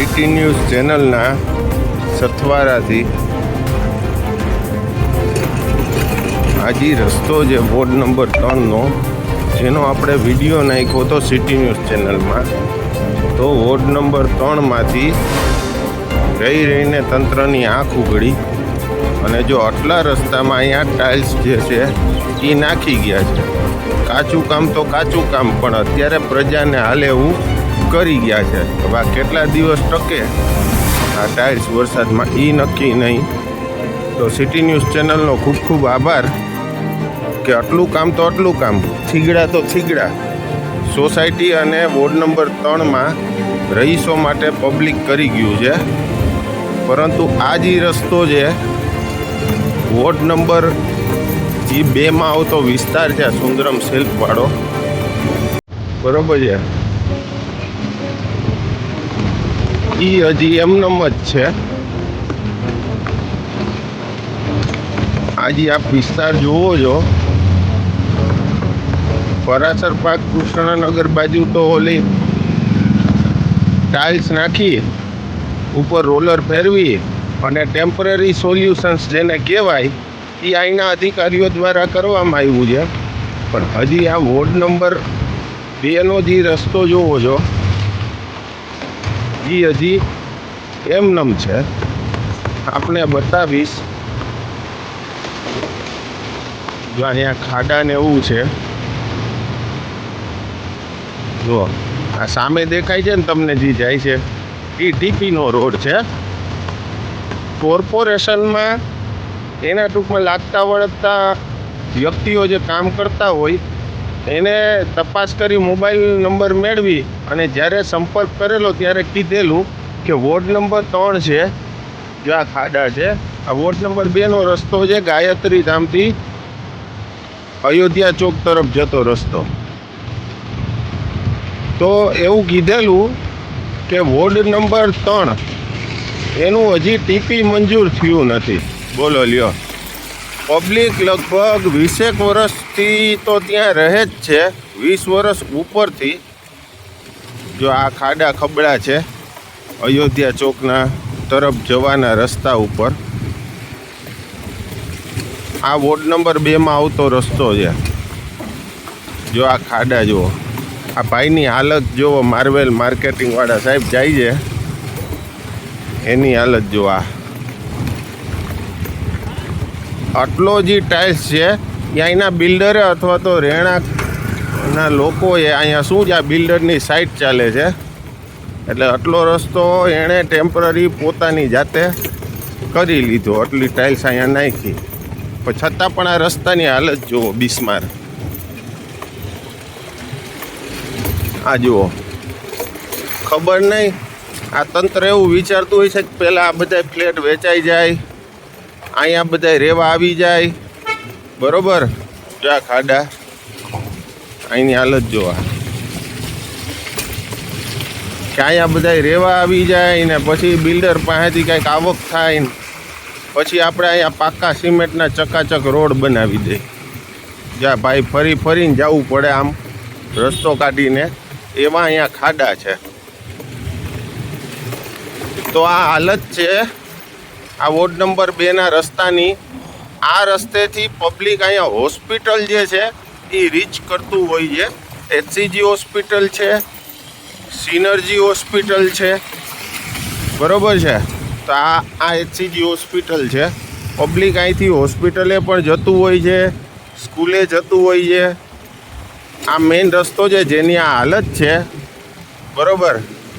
City news ચેનલના સથવારાથી આજી રસ્તો જે વોર્ડ નંબર ત્રણનો, જેનો આપણે વીડિયો નાખ્યો હતો સિટી ન્યૂઝ ચેનલમાં. તો વોર્ડ નંબર ત્રણમાંથી રહી રહીને તંત્રની આંખ ઉઘડી અને જો આટલા રસ્તામાં અહીંયા ટાઇલ્સ જે છે, એ નાખી ગયા છે. કાચું કામ તો કાચું કામ, પણ અત્યારે પ્રજાને હાલે એવું કરી ગયા છે. હવે આ કેટલા દિવસ ટકે? આ ટાઇલ્સ વરસાદમાં એ નક્કી નહીં. તો સિટી ન્યૂઝ ચેનલનો ખૂબ ખૂબ આભાર કે આટલું કામ તો આટલું કામ. થીગડા તો થીગડા. સોસાયટી અને વોર્ડ નંબર ત્રણમાં રહીશો માટે પબ્લિક કરી ગયું છે. પરંતુ આ જે રસ્તો છે, વોર્ડ નંબર જે બેમાં આવતો વિસ્તાર છે સુંદરમ સિલ્કવાળો બરોબર છે. એ હજી એમનેમ જ છે. આજે આપ વિસ્તાર જોવો છો. પરાસર પાક કૃષ્ણનગર બાજુ તો ઓલી ટાઇલ્સ નાખી, ઉપર રોલર ફેરવી અને ટેમ્પરરી સોલ્યુશન્સ જેને કહેવાય, એ અહીંના અધિકારીઓ દ્વારા કરવામાં આવ્યું છે. પણ હજી આ વોર્ડ નંબર બેનો જે રસ્તો જોવો છો એ હજી એમનેમ છે. આપણે બતાવીશ. જો અહીંયા ખાડા ને એવું છે. જો, આ સામે દેખાય છે ને તમને જે જાય છે. એ ટીપીનો રોડ છે. કોર્પોરેશનમાં એના ટૂંકમાં લાગતા વળગતા વ્યક્તિઓ જે કામ કરતા હોય એને તપાસ કરી મોબાઈલ નંબર મેળવી અને જ્યારે સંપર્ક કરેલો ત્યારે કીધેલું કે વોર્ડ નંબર ત્રણ છે, જો આ ખાડા છે, આ વોર્ડ નંબર બેનો રસ્તો છે ગાયત્રી ધામથી અયોધ્યા ચોક તરફ જતો રસ્તો. તો એવું કીધેલું કે વોર્ડ નંબર ત્રણ, એનું હજી ટીપી મંજૂર થયું નથી. બોલો લ્યો. પબ્લિક લગભગ વીસેક વર્ષથી તો ત્યાં રહે જ છે. વીસ વર્ષ ઉપરથી જો આ ખાડા ખબડા છે, અયોધ્યા ચોકના તરફ જવાના રસ્તા ઉપર. આ વોર્ડ નંબર બેમાં આવતો રસ્તો છે. જો આ ખાડા જુઓ. આ ભાઈની હાલત જુઓ, માર્વેલ માર્કેટિંગવાળા સાહેબ જાય છે. એની હાલત જુઓ આ. આટલો જે ટાઇલ્સ છે. એ અહીંના બિલ્ડરે અથવા તો રહેણાંકના લોકોએ અહીંયા શું છે આ બિલ્ડરની સાઇટ ચાલે છે. એટલે આટલો રસ્તો એણે ટેમ્પરરી પોતાની જાતે કરી લીધો. આટલી ટાઇલ્સ અહીંયા નાખી. પણ છતાં પણ આ રસ્તાની હાલત જુઓ, બિસ્માર. આ જુઓ. ખબર નહીં. આ તંત્ર એવું વિચારતું હોય છે કે પહેલાં આ બધા ફ્લેટ વેચાઈ જાય અહીંયા બધા રેવા આવી જાય. બરોબર? જો ખાડા. અહીંની હાલત જોવા. કે અહીંયા બધા રેવા આવી જાય ને પછી બિલ્ડર પાસેથી કંઈક આવક થાય ને પછી આપણે અહીંયા પાકા સિમેન્ટના ચકાચક રોડ બનાવી દઈએ જ્યાં ભાઈ, ફરી ફરીને જવું પડે આમ રસ્તો કાઢીને. એવા અહીંયા ખાડા છે. તો આ હાલત છે. આ વોર્ડ નંબર બેના રસ્તાની આ રસ્તેથી પબ્લિક અહીંયા હોસ્પિટલ જે છે, એ રીચ કરતું હોય છે. એચસીજી હોસ્પિટલ છે સિનર્જી હોસ્પિટલ છે. બરોબર છે? તો આ આ એચસીજી હોસ્પિટલ છે. પબ્લિક અહીંથી હોસ્પિટલે પણ જતું હોય છે, સ્કૂલે જતું હોય છે. આ મેઇન રસ્તો છે, જેની આ હાલત છે. બરોબર?